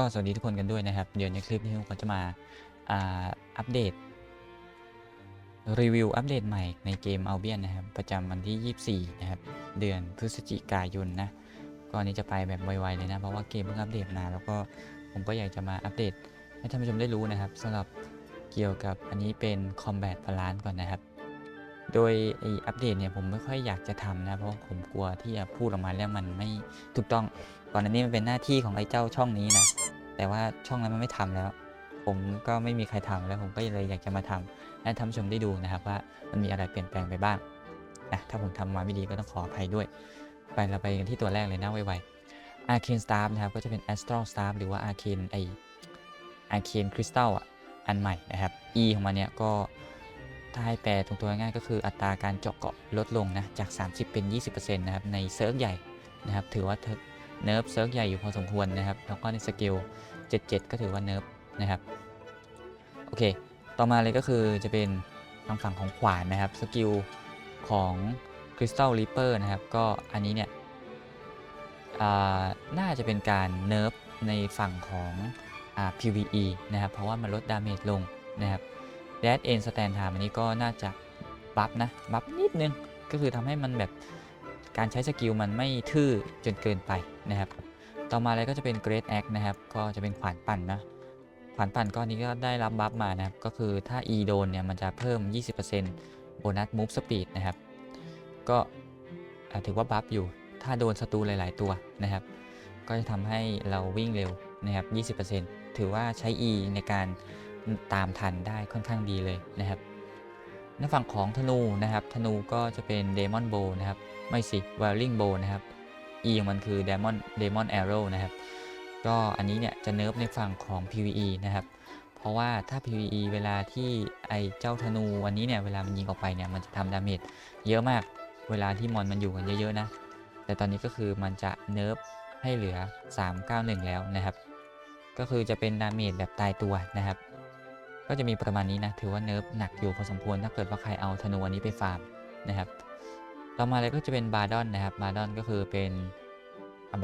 ก็สวัสดีทุกคนกันด้วยนะครับ เดี๋ยวในคลิปนี้ผมก็จะมาอัปเดต รีวิวอัปเดตใหม่ในเกม Albion นนะครับ ประจำวันที่ 24 นะครับ เดือนพฤศจิกายนนะก็อันนี้จะไปแบบไวๆเลยนะ เพราะว่าเกมเพิ่งอัปเดตมา แล้วก็ผมก็อยากจะมาอัปเดตให้ท่านผู้ชมได้รู้นะครับสำหรับเกี่ยวกับอันนี้เป็น Combat Balance ก่อนนะครับ โดยไออัปเดตเนี่ยผมไม่ค่อยอยากจะทำนะ เพราะผมกลัวที่จะพูดออกมาแล้วมันไม่ถูกต้อง ก่อนหน้านี้มันเป็นหน้าที่ของไอ้เจ้าช่องนี้นะ แต่ว่าช่องนั้นมันไม่ทำแล้ว ผมก็ไม่มีใครทำแล้วผมก็เลยอยากจะมาทำให้ท่านชมได้ดูนะครับว่ามันมีอะไรเปลี่ยนแปลงไปบ้างนะถ้าผมทำมาไม่ดีก็ต้องขออภัยด้วย ไปเราไปกันที่ตัวแรกเลยนะไวๆ Arcane Staff นะครับก็จะเป็น Astral Staff หรือว่า Arcane ไอ Arcane Crystal อะอันใหม่นะครับ E ของมันเนี่ยก็ถ้าให้แปลตรงตัวง่ายก็คืออัตราการเจาะเกาะลดลงนะจาก 30 เป็น 20%นะครับในเซิร์ฟใหญ่นะครับถือว่า เนิร์ฟเซิร์ฟใหญ่อยู่พอสมควรนะครับ แล้วก็ในสกิล 77 ก็ถือว่าเนิร์ฟนะครับ โอเค ต่อมาเลยก็คือจะเป็นทางฝั่งของขวานนะครับ สกิลของ Crystal Reaper นะครับ ก็อันนี้เนี่ยอ่าน่าจะเป็นการเนิร์ฟในฝั่งของอ่า PVE นะครับ เพราะว่ามันลดดาเมจลงนะครับ Dead End Stand Time อันนี้ก็น่าจะบัฟนะ บัฟนิดนึง ก็คือทำให้มันแบบ การใช้สกิลมันไม่ทื่อจนเกินไปนะครับ ต่อมาเลยก็จะเป็น Great Axe นะครับ ก็จะเป็นขวานปั่นนะ ขวานปั่นก้อนนี้ก็ได้รับบัฟมานะครับ ก็คือถ้า E โดนเนี่ยมันจะเพิ่ม 20%โบนัส Move Speed นะครับ ก็ถือว่าบัฟอยู่ ถ้าโดนศัตรูหลาย ๆ ตัวนะครับ ก็จะทำให้เราวิ่งเร็วนะครับ 20%ถือว่าใช้ E ในการตามทันได้ค่อนข้างดีเลยนะครับในฝั่งของธนูนะครับ ธนูก็จะเป็น Demon Bow นะครับ ไม่สิ Whirling Bow นะครับ E ของมันคือ Demon Demon Arrow นะครับ ก็อันนี้เนี่ยจะเนิร์ฟในฝั่งของ PVE นะครับ เพราะว่าถ้า PVE เวลาที่ไอเจ้าธนูอันนี้เนี่ยเวลามันยิงออกไปเนี่ยมันจะทำดาเมจเยอะมาก เวลาที่มอนมันอยู่กันเยอะๆนะ แต่ตอนนี้ก็คือมันจะเนิร์ฟให้เหลือ 391 แล้วนะครับ ก็คือจะเป็นดาเมจแบบตายตัวนะครับ ก็จะมีประมาณนี้นะ ถือว่าเนิร์ฟหนักอยู่พอสมควร ถ้าเกิดว่าใครเอาธนูอันนี้ไปฟาร์มนะครับ ต่อมาเลยก็จะเป็นบาดอนนะครับบาดอนก็คือเป็น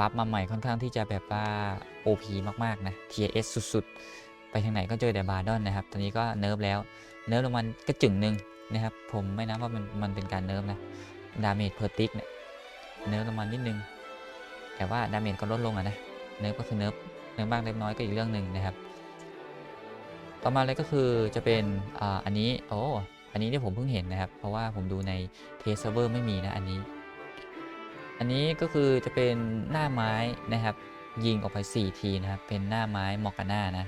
บัฟมาใหม่ค่อนข้างที่จะแบบว่า OP มากๆนะ TS สุดๆ ไปทางไหนก็เจอแต่บาดอนนะครับ ตอนนี้ก็เนิร์ฟแล้ว เนิร์ฟลงมันก็จึงหนึ่งนะครับ ผมไม่นับว่ามันมันเป็นการเนิร์ฟนะ ดาเมจเพอร์ติกเนี่ย เนิร์ฟลงมานิดนึง แต่ว่าดาเมจก็ลดลงอะนะ เนิร์ฟก็คือเนิร์ฟ เนิร์ฟบ้างเล็กน้อยก็อีกเรื่องหนึ่งนะครับ ต่อมาเลยก็คือจะเป็นอ่าอันนี้ โอ้ อันนี้ที่ผมเพิ่งเห็นนะครับ เพราะว่าผมดูในเทสเซิร์ฟเวอร์ไม่มีนะอันนี้ อันนี้ก็คือจะเป็นหน้าไม้นะครับ ยิงออกไป 4 ทีนะครับ เป็นหน้าไม้มอกกาน่านะ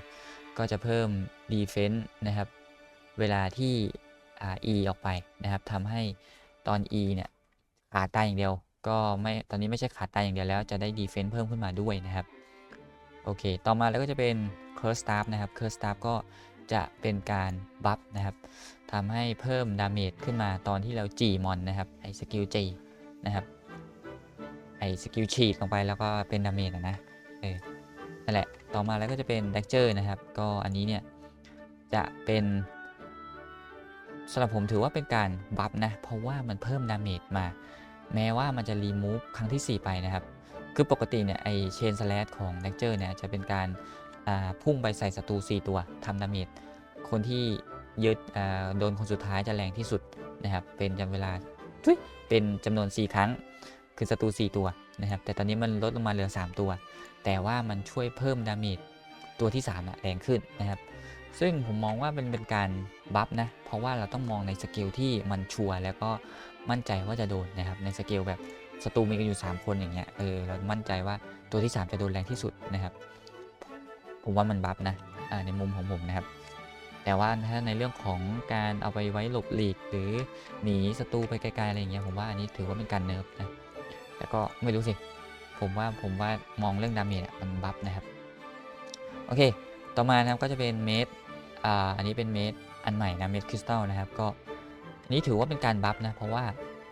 ก็จะเพิ่มดีเฟนต์นะครับ เวลาที่อ่า E ออกไปนะครับทำให้ตอน E เนี่ยขาดตายอย่างเดียว ก็ไม่ตอนนี้ไม่ใช่ขาดตายอย่างเดียวแล้วจะได้ดีเฟนต์เพิ่มขึ้นมาด้วยนะครับโอเค ต่อมาแล้วก็จะเป็น Curse Staff นะครับ Curse Staff ก็จะเป็นการบัฟนะครับ ทำให้เพิ่มดาเมจขึ้นมาตอนที่เราจีมอนนะครับไอ้สกิลจีนะครับไอ้สกิลฉีดลงไปแล้วก็เป็นดาเมจนะเออนั่นแหละต่อมาแล้วก็จะเป็น d ด c เจอร์นะครับ ก็อันนี้เนี่ยจะเป็นสำหรับผมถือว่าเป็นการบัฟนะ เพราะว่ามันเพิ่มดาเมจมา แม้ว่ามันจะรีมูฟครั้งที่ 4 ไปนะครับ คือปกติเนี่ยไอเชนสแลดของ d ด c เจอร์เนี่ยจะเป็นการพุ่งไปใส่ศัตรู4 ตัวทำดาเมจคนที่ ยึดอ่าโดนคนสุดท้ายจะแรงที่สุดนะครับ เป็นจำเวลาเป็นจำนวน 4 ครั้ง คือศัตรู 4 ตัวนะครับ แต่ตอนนี้มันลดลงมาเหลือ 3 ตัว แต่ว่ามันช่วยเพิ่มดาเมจตัวที่3อะแรงขึ้นนะครับ ซึ่งผมมองว่าเป็นเป็นการบัฟนะ เพราะว่าเราต้องมองในสกิลที่มันชัวร์แล้วก็มั่นใจว่าจะโดนนะครับ ในสกิลแบบศัตรูมีกันอยู่ 3 คนอย่างเงี้ย เออ เรามั่นใจว่าตัวที่ 3 จะโดนแรงที่สุดนะครับ ผมว่ามันบัฟนะในมุมของผมนะครับ แต่ว่าถ้าในเรื่องของการเอาไปไว้หลบหลีก หรือหนีศัตรูไปไกลๆอะไรอย่างเงี้ยผมว่าอันนี้ถือว่าเป็นการเนิร์ฟนะแต่ก็ไม่รู้สิ ผมว่าผมว่ามองเรื่องดาเมจมันบัฟนะครับ โอเค ต่อมานะครับก็จะเป็นเมดอ่าอันนี้เป็นเมดอันใหม่นะเมดคริสตัลนะครับก็อันนี้ถือว่าเป็นการบัฟนะเพราะว่า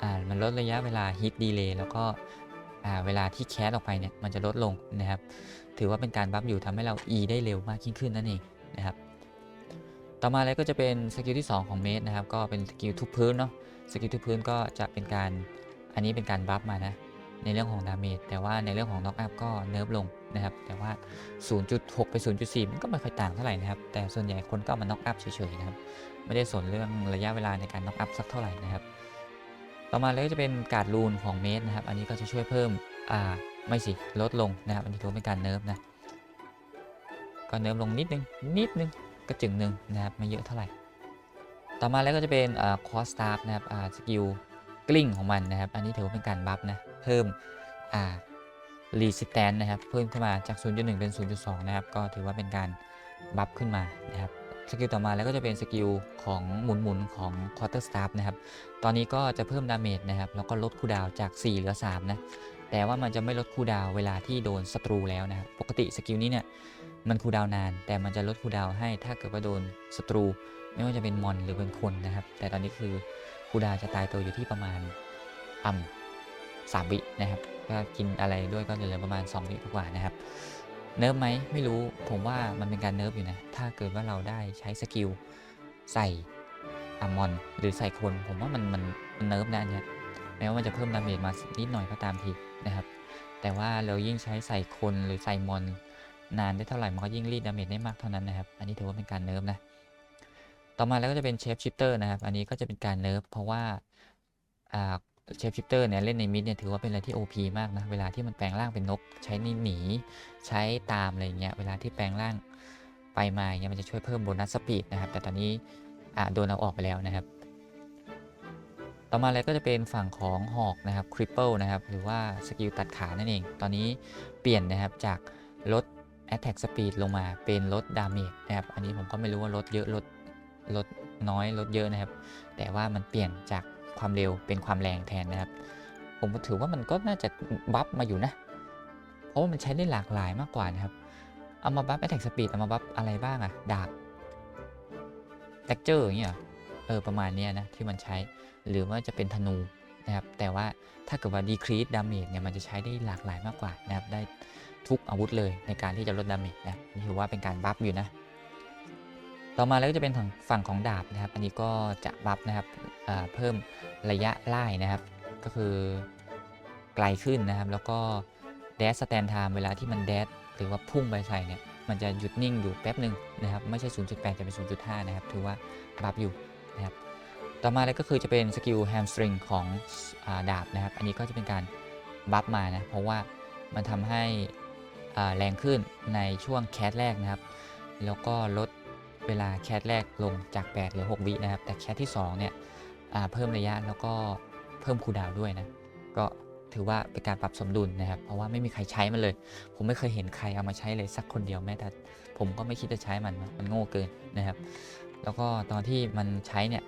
อ่ามันลดระยะเวลาฮิตดีเลย์แล้วก็อ่าเวลาที่แคสออกไปเนี่ยมันจะลดลงนะครับ ถือว่าเป็นการบัฟอยู่ทำให้เรา E ได้เร็วมากยิ่งขึ้นนั่นเองนะครับ ต่อมาเลยก็จะเป็นสกิลที่ 2 ของเมดนะครับ ก็เป็นสกิลทุบพื้นเนาะ สกิลทุบพื้นก็จะเป็นการ อันนี้เป็นการบัฟมานะ ในเรื่องของดาเมจ แต่ว่าในเรื่องของน็อกอัพก็เนิร์ฟลงนะครับ แต่ว่า 0.6 ไป 0.4 มันก็ไม่ค่อยต่างเท่าไหร่นะครับ แต่ส่วนใหญ่คนก็มาน็อกอัพเฉยๆนะครับ ไม่ได้สนเรื่องระยะเวลาในการน็อกอัพสักเท่าไหร่นะครับ ต่อมาเลยก็จะเป็นการ์ดรูนของเมตรนะครับ อันนี้ก็จะช่วยเพิ่ม อ่า ไม่สิ ลดลงนะครับ อันนี้ถือเป็นการเนิร์ฟนะ ก็เนิร์ฟลงนิดนึง นิดนึง กระจึงหนึ่งนะครับไม่เยอะเท่าไหร่ ต่อมาแล้วก็จะเป็นคอสตาร์นะครับสกิลกลิ้งของมันนะครับ อันนี้ถือว่าเป็นการบัฟนะเพิ่มรีสิแตนนะครับเพิ่มขึ้นมาจาก 0.1 เป็น 0.2 นะครับ ก็ถือว่าเป็นการบัฟขึ้นมานะครับสกิลต่อมาแล้วก็จะเป็นสกิลของหมุนๆของ Quarter Staff นะครับ ตอนนี้ก็จะเพิ่มดาเมจนะครับ แล้วก็ลดคูดาวจาก 4 เหลือ 3 นะ แต่ว่ามันจะไม่ลดคูดาวเวลาที่โดนศัตรูแล้วนะครับ ปกติสกิลนี้เนี่ย มันคูดาวนาน แต่มันจะลดคูดาวให้ถ้าเกิดว่าโดนศัตรู ไม่ว่าจะเป็นมอนหรือเป็นคนนะครับ แต่ตอนนี้คือคูดาวจะตายตัวอยู่ที่ประมาณอ่ำสามวินะครับก็กินอะไรด้วยก็เหลือประมาณ2วิกว่านะครับ เนิร์ฟไหมไม่รู้ผมว่ามันเป็นการเนิร์ฟอยู่นะ ถ้าเกิดว่าเราได้ใช้สกิลใส่อัมมอนหรือใส่คนผมว่ามันมันมันเนิร์ฟนะอันเนี่ยแม้ว่ามันจะเพิ่มดาเมจมานิดหน่อยก็ตามทีนะครับ แต่ว่าเรายิ่งใช้ใส่คนหรือใส่มอน นานได้เท่าไหร่มันก็ยิ่งรีดดาเมจได้มากเท่านั้นนะครับ อันนี้ถือว่าเป็นการเนิร์ฟนะ ต่อมาแล้วก็จะเป็นเชฟชิปเตอร์นะครับ อันนี้ก็จะเป็นการเนิร์ฟเพราะว่าอ่าเชฟชิปเตอร์เนี่ยเล่นในมิดเนี่ยถือว่าเป็นอะไรที่ OP มากนะ เวลาที่มันแปลงร่างเป็นนก ใช้นี่หนีใช้ตามอะไรเงี้ย เวลาที่แปลงร่างไปมาเงี้ยมันจะช่วยเพิ่มโบนัสสปีดนะครับ แต่ตอนนี้อ่าโดนเอาออกไปแล้วนะครับ ต่อมาเลยก็จะเป็นฝั่งของหอกนะครับคริปเปิลนะครับ หรือว่าสกิลตัดขานั่นเอง ตอนนี้เปลี่ยนนะครับจากลด Attack Speed ลงมาเป็นลด Damage นะครับ อันนี้ผมก็ไม่รู้ว่าลดเยอะลดลดน้อยลดเยอะนะครับ แต่ว่ามันเปลี่ยนจากความเร็วเป็นความแรงแทนนะครับ ผมก็ถือว่ามันก็น่าจะบัฟมาอยู่นะ เพราะว่ามันใช้ได้หลากหลายมากกว่านะครับ เอามาบัฟ Attack Speed เอามาบัฟอะไรบ้างอะดาบ Texture อย่างเงี้ยเออประมาณเนี้ยนะที่มันใช้หรือว่าจะเป็นธนูนะครับ แต่ว่าถ้าเกิดว่า decrease damage เนี่ยมันจะใช้ได้หลากหลายมากกว่านะครับได้ ทุกอาวุธเลยในการที่จะลดดาเมจนะนี่ถือว่าเป็นการบัฟอยู่นะ ต่อมาแล้วก็จะเป็นฝั่งของดาบนะครับ อันนี้ก็จะบัฟนะครับเพิ่มระยะไล่นะครับ ก็คือไกลขึ้นนะครับ แล้วก็แดสสแตนไทม์เวลาที่มันแดสหรือว่าพุ่งไปใส่เนี่ยมันจะหยุดนิ่งอยู่แป๊บหนึ่งนะครับ ไม่ใช่ 0.8 จะเป็น 0.5 นะครับ ถือว่าบัฟอยู่นะครับ ต่อมาเลยก็คือจะเป็นสกิลแฮมสตริงของอดาบนะครับ อันนี้ก็จะเป็นการบัฟมานะ เพราะว่ามันทำให้ แรงขึ้นในช่วงแคสแรกนะครับ แล้วก็ลดเวลาแคสแรกลงจาก 8หลือ 6 วินะครับ แต่แคสที่ 2 เนี่ยเพิ่มระยะแล้วก็เพิ่มคูดาวด้วยนะ ก็ถือว่าเป็นการปรับสมดุลนะครับ เพราะว่าไม่มีใครใช้มันเลย ผมไม่เคยเห็นใครเอามาใช้เลยสักคนเดียวแม้แต่ผมก็ไม่คิดจะใช้มัน มันโง่เกินนะครับ แล้วก็ตอนที่มันใช้เนี่ย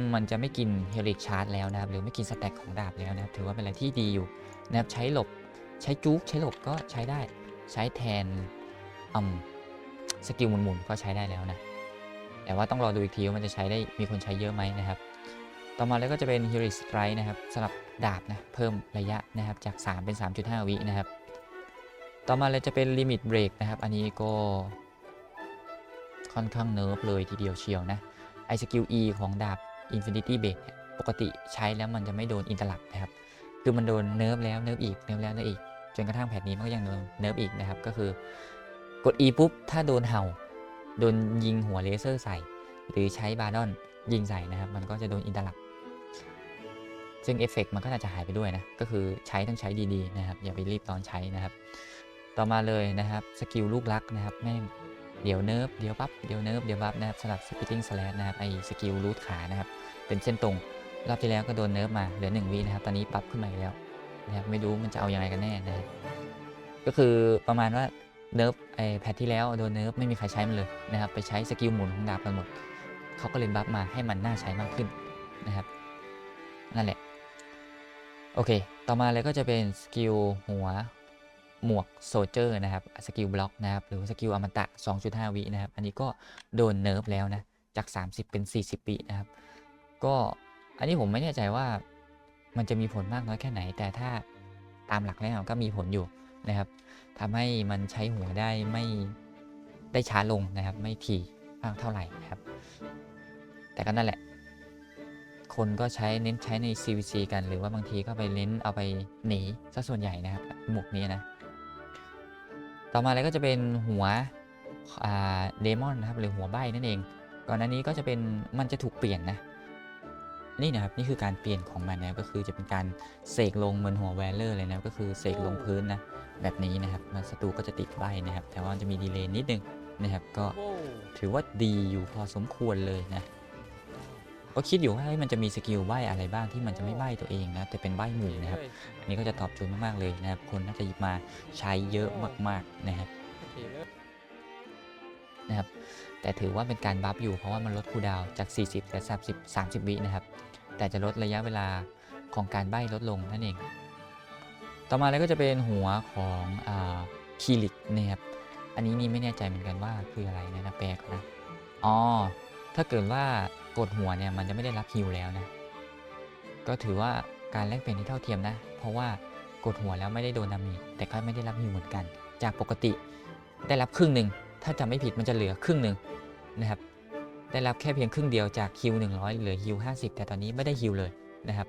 มมันจะไม่กินเฮลิกชาร์จแล้วนะครับ หรือไม่กินสแต็กของดาบแล้วนะครับ ถือว่าเป็นอะไรที่ดีอยู่นะครับ ใช้หลบ ใช้จุกใช้หลบก็ใช้ได้ ใช้แทนอืมสกิลหมุนๆก็ใช้ได้แล้วนะ แต่ว่าต้องรอดูอีกทีว่ามันจะใช้ได้มีคนใช้เยอะไหมนะครับ ต่อมาแล้วก็จะเป็น h e r i Strike นะครับสำหรับดาบนะเพิ่มระยะนะครับจาก 3 เป็น 3.5 วินะครับ ต่อมาเลยจะเป็น Limit Break นะครับ อันนี้ก็ค่อนข้างเนิร์ฟเลยทีเดียวเชียวนะไอสกิล E ของดาบ Infinity b a s e เนี่ยปกติใช้แล้วมันจะไม่โดนอินเตอร์ลับนะครับ คือมันโดนเนิร์ฟแล้วเนิร์ฟอีกเนิร์ฟแล้วเนิร์ฟอีกจนกระทั่งแพทนี้มันก็ยังโดนเนิร์ฟอีกนะครับ ก็คือกด E ปุ๊บถ้าโดนเห่า โดนยิงหัวเลเซอร์ใส่ หรือใช้บาดอนยิงใส่นะครับ มันก็จะโดนอินเตอร์ลับซึ่งเอฟเฟกต์มันก็น่าจจะหายไปด้วยนะ ก็คือใช้ต้องใช้ดีๆนะครับ อย่าไปรีบตอนใช้นะครับ ต่อมาเลยนะครับสกิลลูกรักนะครับแม่งเดี๋ยวเนิร์ฟเดี๋ยวปั๊บเดี๋ยวเนิร์ฟเดี๋ยวปั๊บนะครับสำหรับสปิตติ้งสแลชนะครับไอสกิลรูทขานะครับเป็นเส้นตรง รอบที่แล้วก็โดนเนิร์ฟมาเหลือ1วินะครับ ตอนนี้ปรับขึ้นมาอีกแล้วนะครับไม่รู้มันจะเอายังไงกันแน่นะครับก็คือประมาณว่าเนิร์ฟไอแพทที่แล้วโดนเนิร์ฟไม่มีใครใช้มันเลยนะครับ ไปใช้สกิลหมุนของดาบกันหมดเขาก็เลยบัฟมาให้มันน่าใช้มากขึ้นนะครับนั่นแหละโอเค ต่อมาเลยก็จะเป็นสกิลหัวหมวกโซเจอร์นะครับสกิลบล็อกนะครับหรือสกิลอมตะ 2.5 วินะครับ อันนี้ก็โดนเนิร์ฟแล้วนะ จาก 30 เป็น 40 ปีนะครับ ก็ อันนี้ผมไม่แน่ใจว่ามันจะมีผลมากน้อยแค่ไหน แต่ถ้าตามหลักแล้วก็มีผลอยู่นะครับทำให้มันใช้หัวได้ไม่ได้ช้าลงนะครับ ไม่ถี่มากเท่าไหร่นะครับ แต่ก็นั่นแหละ คนก็ใช้เน้นใช้ใน CVC กัน หรือว่าบางทีก็ไปเน้นเอาไปหนีซะส่วนใหญ่นะครับ หมวกนี้นะ ต่อมาเลยก็จะเป็นหัวเดมอนนะครับ หรือหัวใบนั่นเอง ก่อนหน้านี้ก็จะเป็นมันจะถูกเปลี่ยนนะ นี่นะครับนี่คือการเปลี่ยนของมันนะก็คือจะเป็นการเสกลงเหมือนหัวแวลเลอร์เลยนะก็คือเสกลงพื้นนะแบบนี้นะครับมันศัตรูก็จะติดใบนะครับ แต่ว่าจะมีดีเลย์นิดนึงนะครับก็ถือว่าดีอยู่พอสมควรเลยนะก็คิดอยู่ว่าเฮ้ยมันจะมีสกิลใบอะไรบ้างที่มันจะไม่ใบตัวเองนะแต่เป็นใบหมู่นะครับอันนี้ก็จะตอบโจทย์มากๆเลยนะครับคนน่าจะหยิบมาใช้เยอะมากๆนะครับ นะครับแต่ถือว่าเป็นการบัฟอยู่เพราะว่ามันลดคูดาวจาก 40เหลือ30 30 วินะครับ แต่จะลดระยะเวลาของการใบ้ลดลงนั่นเอง ต่อมาแล้วก็จะเป็นหัวของคีลิกนะครับ อันนี้นี่ไม่แน่ใจเหมือนกันว่าคืออะไรนะนะแปลกนะ อ๋อ ถ้าเกิดว่ากดหัวเนี่ยมันจะไม่ได้รับฮิวแล้วนะ ก็ถือว่าการแลกเปลี่ยนที่เท่าเทียมนะ เพราะว่ากดหัวแล้วไม่ได้โดนดามจแต่ก็ไม่ได้รับฮิวเหมือนกัน จากปกติได้รับครึ่งหนึ่ง ถ้าจำไม่ผิดมันจะเหลือครึ่งหนึ่งนะครับ ได้รับแค่เพียงครึ่งเดียวจากฮิว100 เหลือฮิว50 แต่ตอนนี้ไม่ได้ฮิวเลยนะครับ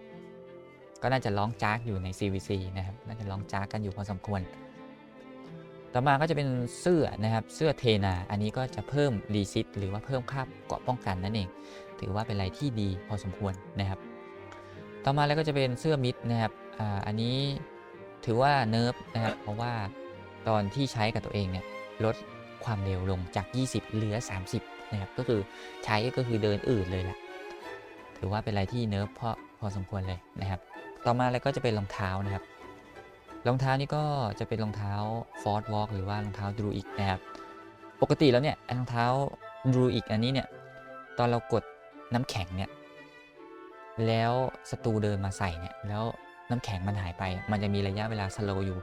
ก็น่าจะร้องจากอยู่ใน CVC นะครับ น่าจะร้องจากกันอยู่พอสมควร ต่อมาก็จะเป็นเสื้อนะครับ เสื้อเทนา อันนี้ก็จะเพิ่มรีซิตหรือว่าเพิ่มค่าเกาะป้องกันนั่นเอง ถือว่าเป็นอะไรที่ดีพอสมควรนะครับ ต่อมาแล้วก็จะเป็นเสื้อมิดนะครับอ่าอันนี้ถือว่าเนิร์ฟนะครับ เพราะว่าตอนที่ใช้กับตัวเองเนี่ยลด ความเร็วลงจาก 20 เหลือ 30 นะครับ ก็คือใช้ก็คือเดินอื่นเลยแหละ ถือว่าเป็นอะไรที่เนิร์ฟพอพอสมควรเลยนะครับ ต่อมาแล้วก็จะเป็นรองเท้านะครับ รองเท้านี่ก็จะเป็นรองเท้าฟอร์ดวอล์กหรือว่ารองเท้าดรูอิกนะครับ ปกติแล้วเนี่ยรองเท้าดรูอิกอันนี้เนี่ย ตอนเรากดน้ำแข็งเนี่ย แล้วศัตรูเดินมาใส่เนี่ย แล้วน้ำแข็งมันหายไป มันจะมีระยะเวลาสโลอยู่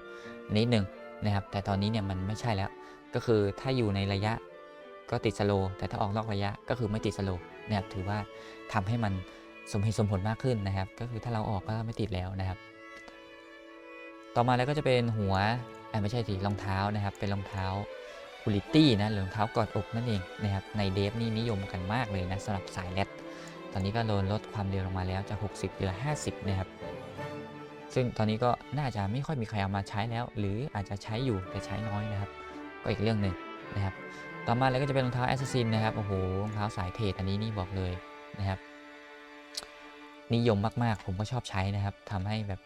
นิดนึงนะครับ แต่ตอนนี้เนี่ยมันไม่ใช่แล้ว ก็คือถ้าอยู่ในระยะก็ติดสโลว์แต่ถ้าออกนอกระยะก็คือไม่ติดสโลว์นะครับถือว่าทำให้มันสมเหตุสมผลมากขึ้นนะครับ ก็คือถ้าเราออกก็ไม่ติดแล้วนะครับ ต่อมาแล้วก็จะเป็นหัวไม่ใช่สิรองเท้านะครับ เป็นรองเท้าคูลิตี้นะรอรองเท้ากอดอกนั่นเองนะครับในเดฟนี่นิยมกันมากเลยนะสำหรับสายแรดตอนนี้ก็โดนลดความเร็วลงมาแล้วจาก 60เหลือ 50 นะครับ ซึ่งตอนนี้ก็น่าจะไม่ค่อยมีใครเอามาใช้แล้ว หรืออาจจะใช้อยู่แต่ใช้น้อยนะครับ ก็อีกเรื่องหนึ่งนะครับต่อมาแล้วก็จะเป็นรองเท้าแอสซัสซินนะครับโอ้โหรองเท้าสายเทรดอันนี้นี่บอกเลยนะครับ นิยมมากๆ ผมก็ชอบใช้นะครับทำให้แบบ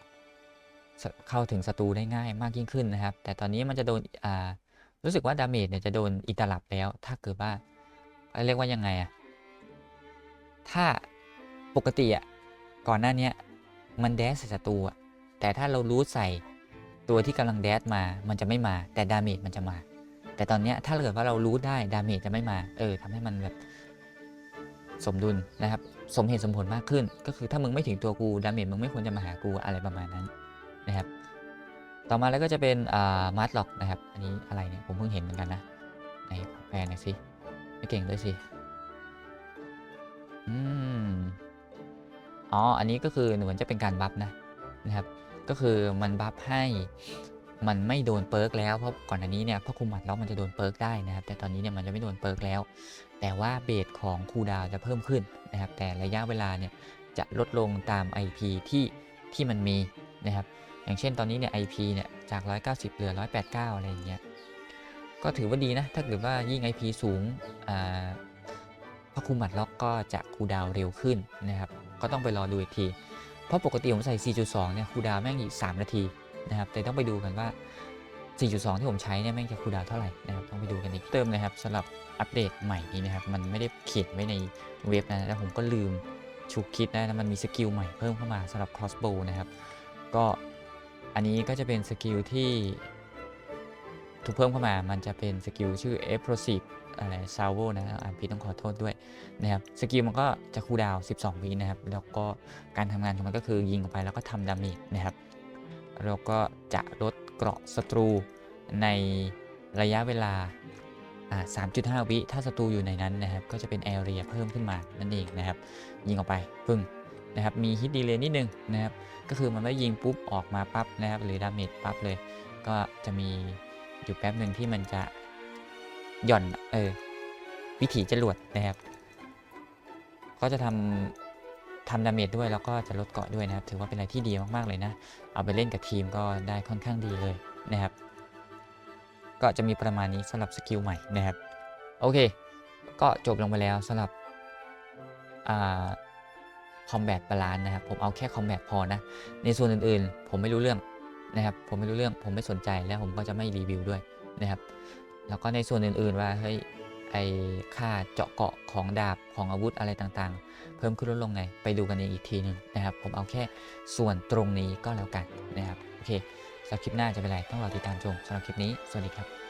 เข้าถึงศัตรูได้ง่ายมากยิ่งขึ้นนะครับ แต่ตอนนี้มันจะโดนอ่ารู้สึกว่าดาเมจเนี่ยจะโดนอิตาลับแล้ว ถ้าเกิดว่าเรียกว่ายังไงอะถ้าปกติอะก่อนหน้านี้มันแดสใส่ศัตรูอะแต่ถ้าเรารู้ใส่ตัวที่กำลังแดสมา มันจะไม่มา แต่ดาเมจมันจะมา แต่ตอนนี้ถ้าเกิดว่าเรารู้ได้ดาเมจจะไม่มา เออทำให้มันแบบสมดุลนะครับ สมเหตุสมผลมากขึ้น ก็คือถ้ามึงไม่ถึงตัวกูดาเมจมึงไม่ควรจะมาหากูอะไรประมาณนั้นนะครับ ต่อมาแล้วก็จะเป็นอ่ามาร์ทล็อกนะครับ อันนี้อะไรเนี่ยผมเพิ่งเห็นเหมือนกันนะไหนแปลหน่อยสิไม่เก่งด้วยสิอืมอ๋อ อันนี้ก็คือเหมือนจะเป็นการบัฟนะนะครับ ก็คือมันบัฟให้ มันไม่โดนเปิร์กแล้วเพราะก่อนอันนี้เนี่ยพอคุมหมัดล็อกมันจะโดนเปิร์กได้นะครับ แต่ตอนนี้เนี่ยมันจะไม่โดนเปิร์กแล้ว แต่ว่าเบสของคูดาวจะเพิ่มขึ้นนะครับ แต่ระยะเวลาเนี่ยจะลดลงตาม IP ที่ที่มันมีนะครับ อย่างเช่นตอนนี้เนี่ย IP เนี่ยจาก 190 เหลือ 189 อะไรอย่างเงี้ย ก็ถือว่าดีนะ ถ้าเกิดว่ายิ่ง IP สูงอ่าพระคุมหมัดล็อกก็จะคูดาวเร็วขึ้นนะครับ ก็ต้องไปรอดูอีกที เพราะปกติผมใส่ 4.2 เนี่ยคูดาวแม่งอีก 3 นาที นะครับแต่ต้องไปดูกันว่า 4.2 ที่ผมใช้เนี่ยแม่งจะคูดาวเท่าไหร่นะครับต้องไปดูกันอีกเติมนะครับสำหรับอัปเดตใหม่นี้นะครับ มันไม่ได้เขียนไว้ในเว็บนะแล้วผมก็ลืมฉุกคิดนะแล้วมันมีสกิลใหม่เพิ่มเข้ามาสำหรับ crossbow นะครับ ก็อันนี้ก็จะเป็นสกิลที่ถูกเพิ่มเข้ามา มันจะเป็นสกิลชื่อ explosive อะไร salvo นะอ่านผิดต้องขอโทษด้วยนะครับสกิลมันก็จะคูลดาว 12 วินะครับ แล้วก็การทำงานของมันก็คือยิงออกไปแล้วก็ทำดาเมจนะครับ แล้วก็จะลดเกราะศัตรูในระยะเวลา 3.5 วิ ถ้าศัตรูอยู่ในนั้นนะครับ ก็จะเป็นแอเรียเพิ่มขึ้นมา นั่นเองนะครับ ยิงออกไปปึ้งนะครับ มีฮิตดีเลย์นิดนึงนะครับ ก็คือมันไม่ยิงปุ๊บออกมาปั๊บนะครับ หรือดาเมจปั๊บเลย ก็จะมีอยู่แป๊บหนึ่งที่มันจะหย่อน เออ วิถีจรวดนะครับ ก็จะทำทำดาเมจด้วยแล้วก็จะลดเกราะด้วยนะครับ ถือว่าเป็นอะไรที่ดีมาก ๆ เลยนะ เอาไปเล่นกับทีมก็ได้ค่อนข้างดีเลยนะครับ ก็จะมีประมาณนี้สำหรับสกิลใหม่นะครับ โอเค ก็จบลงไปแล้วสำหรับคอมแบทบาลานนะครับ ผมเอาแค่คอมแบทพอนะ ในส่วนอื่นๆ ผมไม่รู้เรื่องนะครับ ผมไม่รู้เรื่อง ผมไม่สนใจแล้วผมก็จะไม่รีวิวด้วยนะครับ แล้วก็ในส่วนอื่นๆว่าเฮ้ย ไอค่าเจาะเกาะของดาบของอาวุธอะไรต่างๆ เพิ่มขึ้นลดลงไง ไปดูกันเองอีกทีหนึ่งนะครับ ผมเอาแค่ส่วนตรงนี้ก็แล้วกันนะครับ โอเคสำหรับคลิปหน้าจะเป็นไรต้องรอติดตามชมสำหรับคลิปนี้ สวัสดีครับ